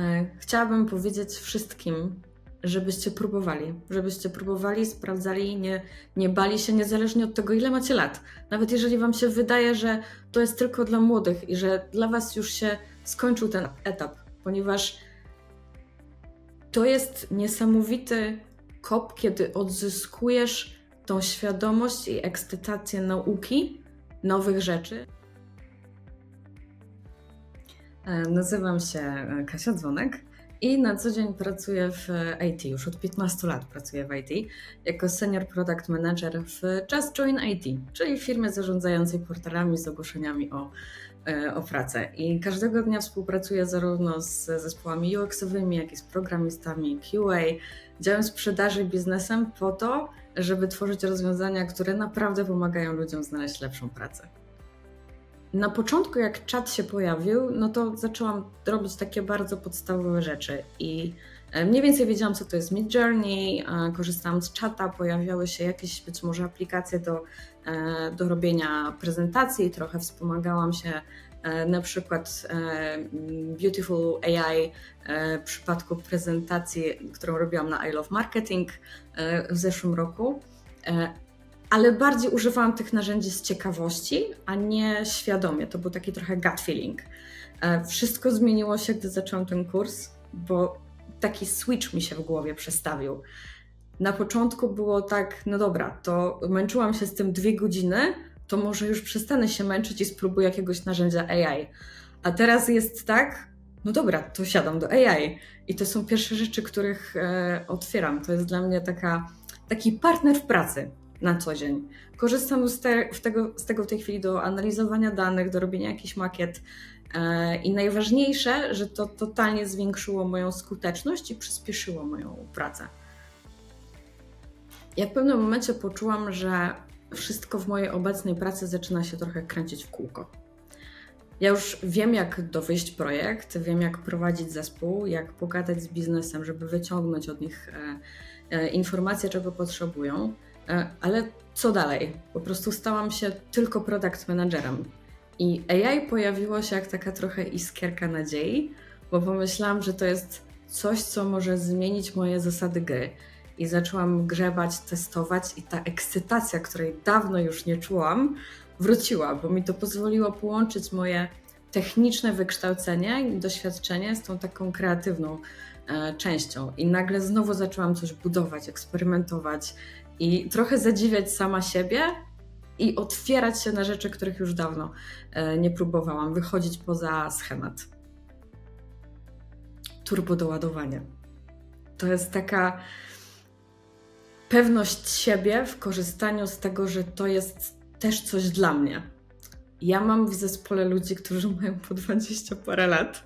E, Chciałabym powiedzieć wszystkim, żebyście próbowali, żebyście próbowali, sprawdzali, nie, nie bali się niezależnie od tego, ile macie lat. Nawet jeżeli Wam się wydaje, że to jest tylko dla młodych i że dla Was już się skończył ten etap, ponieważ to jest niesamowity kop, kiedy odzyskujesz tą świadomość i ekscytację nauki, nowych rzeczy. E, Nazywam się e, Kasia Dzwonek i na co dzień pracuję w IT. Już od 15 lat pracuję w IT jako senior product manager w Just Join IT, czyli firmie zarządzającej portalami z ogłoszeniami o, e, o pracę. I każdego dnia współpracuję zarówno z zespołami UX-owymi, jak i z programistami QA, działem sprzedaży biznesem po to, żeby tworzyć rozwiązania, które naprawdę pomagają ludziom znaleźć lepszą pracę. Na początku, jak czat się pojawił, no to zaczęłam robić takie bardzo podstawowe rzeczy i e, mniej więcej wiedziałam, co to jest Mid Journey, korzystałam z czata, pojawiały się jakieś być może aplikacje do, e, do robienia prezentacji, trochę wspomagałam się e, na przykład Beautiful AI w przypadku prezentacji, którą robiłam na I Love Marketing w zeszłym roku. Ale bardziej używałam tych narzędzi z ciekawości, a nie świadomie. To był taki trochę gut feeling. E, Wszystko zmieniło się, gdy zaczęłam ten kurs, bo taki switch mi się w głowie przestawił. Na początku było tak, no dobra, to męczyłam się z tym dwie godziny, to może już przestanę się męczyć i spróbuję jakiegoś narzędzia AI. A teraz jest tak, no dobra, to siadam do AI. I to są pierwsze rzeczy, których e, otwieram. To jest dla mnie taka, taki partner w pracy na co dzień. Korzystam z, te, tego, z tego w tej chwili do analizowania danych, do robienia jakichś makiet. E, I najważniejsze, że to totalnie zwiększyło moją skuteczność i przyspieszyło moją pracę. Ja w pewnym momencie poczułam, że wszystko w mojej obecnej pracy zaczyna się trochę kręcić w kółko. Ja już wiem, jak dowieść projekt, wiem, jak prowadzić zespół, jak pogadać z biznesem, żeby wyciągnąć od nich e, e, informacje, czego potrzebują. E, Ale co dalej? Po prostu stałam się tylko product managerem. I AI pojawiło się jak taka trochę iskierka nadziei, bo pomyślałam, że to jest coś, co może zmienić moje zasady gry. I zaczęłam grzebać, testować, i ta ekscytacja, której dawno już nie czułam, wróciła, bo mi to pozwoliło połączyć moje techniczne wykształcenie i doświadczenie z tą taką kreatywną e, częścią. I nagle znowu zaczęłam coś budować, eksperymentować i trochę zadziwiać sama siebie i otwierać się na rzeczy, których już dawno e, nie próbowałam, wychodzić poza schemat. Turbo doładowanie. To jest taka pewność siebie w korzystaniu z tego, że to jest też coś dla mnie. Ja mam w zespole ludzi, którzy mają po 20 parę lat.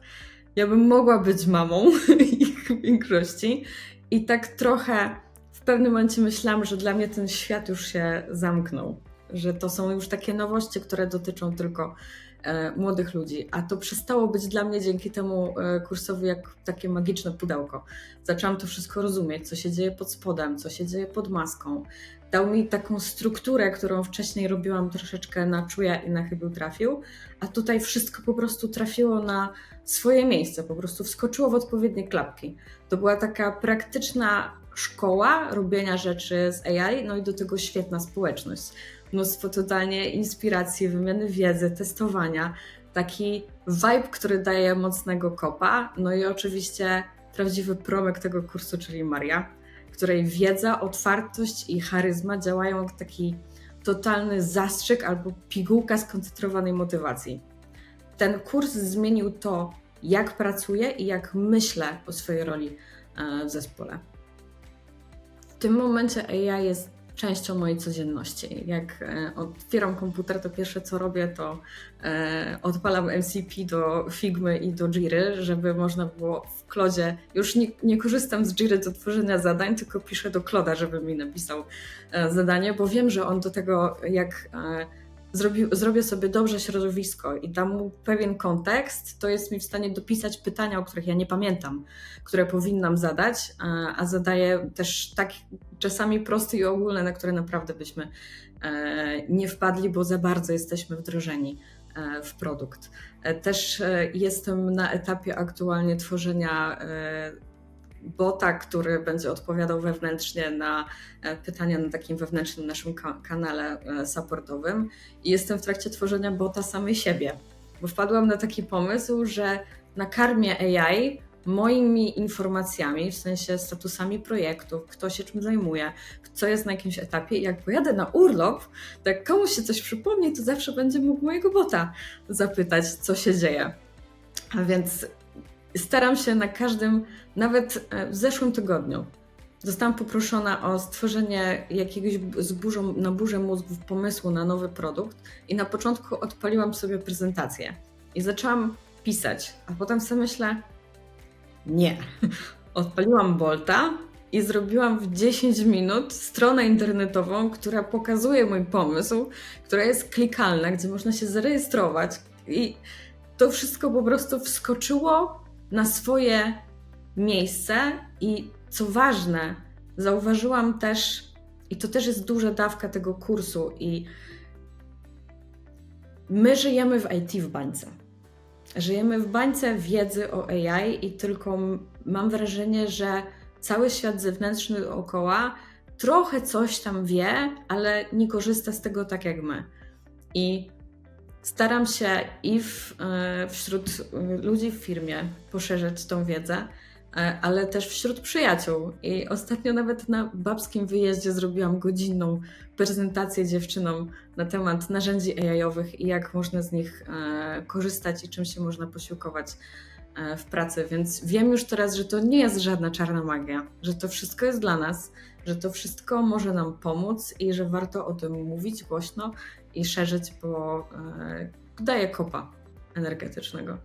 Ja bym mogła być mamą ich większości. I tak trochę pewnym momencie myślałam, że dla mnie ten świat już się zamknął. Że to są już takie nowości, które dotyczą tylko e, młodych ludzi. A to przestało być dla mnie dzięki temu e, kursowi jak takie magiczne pudełko. Zaczęłam to wszystko rozumieć, co się dzieje pod spodem, co się dzieje pod maską. Dał mi taką strukturę, którą wcześniej robiłam troszeczkę na czuja i na chybił trafił, a tutaj wszystko po prostu trafiło na swoje miejsce, po prostu wskoczyło w odpowiednie klapki. To była taka praktyczna szkoła robienia rzeczy z AI, no i do tego świetna społeczność. Mnóstwo totalnie inspiracji, wymiany wiedzy, testowania. Taki vibe, który daje mocnego kopa. No i oczywiście prawdziwy promek tego kursu, czyli Maria, której wiedza, otwartość i charyzma działają jak taki totalny zastrzyk albo pigułka skoncentrowanej motywacji. Ten kurs zmienił to, jak pracuję i jak myślę o swojej roli e, w zespole. W tym momencie AI jest częścią mojej codzienności. Jak e, otwieram komputer, to pierwsze co robię, to e, odpalam MCP do Figmy i do Jiry, żeby można było w klodzie. Już nie, nie korzystam z Jiry do tworzenia zadań, tylko piszę do Kloda, żeby mi napisał e, zadanie, bo wiem, że on do tego, jak zrobi, zrobię sobie dobrze środowisko i dam mu pewien kontekst, to jest mi w stanie dopisać pytania, o których ja nie pamiętam, które powinnam zadać, a, a zadaję też tak czasami proste i ogólne, na które naprawdę byśmy e, nie wpadli, bo za bardzo jesteśmy wdrożeni e, w produkt. E, Też jestem na etapie aktualnie tworzenia bota, który będzie odpowiadał wewnętrznie na e, pytania na takim wewnętrznym naszym ka- kanale e, supportowym i jestem w trakcie tworzenia bota samej siebie, bo wpadłam na taki pomysł, że nakarmię AI moimi informacjami, w sensie statusami projektów, kto się czym zajmuje, co jest na jakimś etapie i jak pojadę na urlop, to jak komuś się coś przypomni, to zawsze będzie mógł mojego bota zapytać, co się dzieje. A więc staram się na każdym, nawet e, w zeszłym tygodniu, zostałam poproszona o stworzenie jakiegoś z burzą, na burzę mózgów pomysłu na nowy produkt i na początku odpaliłam sobie prezentację i zaczęłam pisać, a potem sobie myślę, nie. Odpaliłam Bolta i zrobiłam w 10 minut stronę internetową, która pokazuje mój pomysł, która jest klikalna, gdzie można się zarejestrować i to wszystko po prostu wskoczyło na swoje miejsce i co ważne, zauważyłam też, i to też jest duża dawka tego kursu, i my żyjemy w IT w bańce. Żyjemy w bańce wiedzy o AI i tylko mam wrażenie, że cały świat zewnętrzny dookoła trochę coś tam wie, ale nie korzysta z tego tak jak my. I staram się i w, e, wśród e, ludzi w firmie poszerzać tą wiedzę, e, ale też wśród przyjaciół. I ostatnio nawet na babskim wyjeździe zrobiłam godzinną prezentację dziewczynom na temat narzędzi AI-owych i jak można z nich korzystać i czym się można posiłkować w pracy. Więc wiem już teraz, że to nie jest żadna czarna magia, że to wszystko jest dla nas, że to wszystko może nam pomóc i że warto o tym mówić głośno i szerzyć, bo e, daje kopa energetycznego.